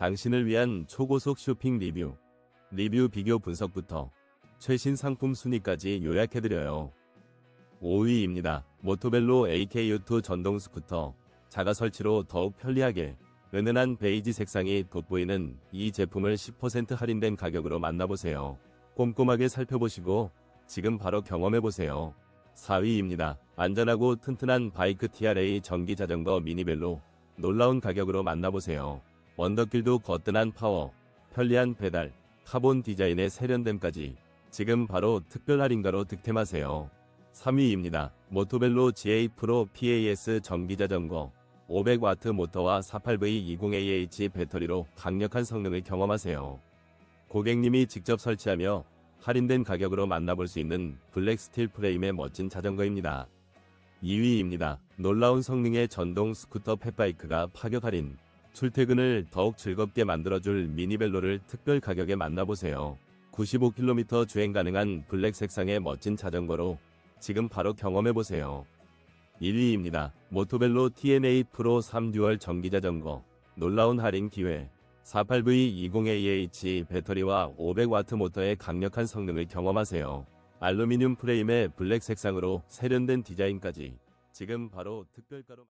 당신을 위한 초고속 쇼핑 리뷰, 리뷰 비교 분석부터 최신 상품 순위까지 요약해드려요. 5위입니다. 모토벨로 AKU2 전동 스쿠터. 자가 설치로 더욱 편리하게 은은한 베이지 색상이 돋보이는 이 제품을 10% 할인된 가격으로 만나보세요. 꼼꼼하게 살펴보시고 지금 바로 경험해보세요. 4위입니다. 안전하고 튼튼한 바이크 TRA 전기 자전거 미니벨로 놀라운 가격으로 만나보세요. 원더길도 거뜬한 파워, 편리한 페달, 카본 디자인의 세련됨까지 지금 바로 특별 할인가로 득템하세요. 3위입니다. 모토벨로 GA 프로 PAS 전기 자전거 500W 모터와 48V20AH 배터리로 강력한 성능을 경험하세요. 고객님이 직접 설치하며 할인된 가격으로 만나볼 수 있는 블랙 스틸 프레임의 멋진 자전거입니다. 2위입니다. 놀라운 성능의 전동 스쿠터 펫바이크가 파격 할인. 출퇴근을 더욱 즐겁게 만들어줄 미니벨로를 특별 가격에 만나보세요. 95km 주행 가능한 블랙 색상의 멋진 자전거로 지금 바로 경험해보세요. 1위입니다. 모토벨로 TNA 프로 3 듀얼 전기 자전거. 놀라운 할인 기회. 48V20AH 배터리와 500W 모터의 강력한 성능을 경험하세요. 알루미늄 프레임의 블랙 색상으로 세련된 디자인까지 지금 바로 특별가로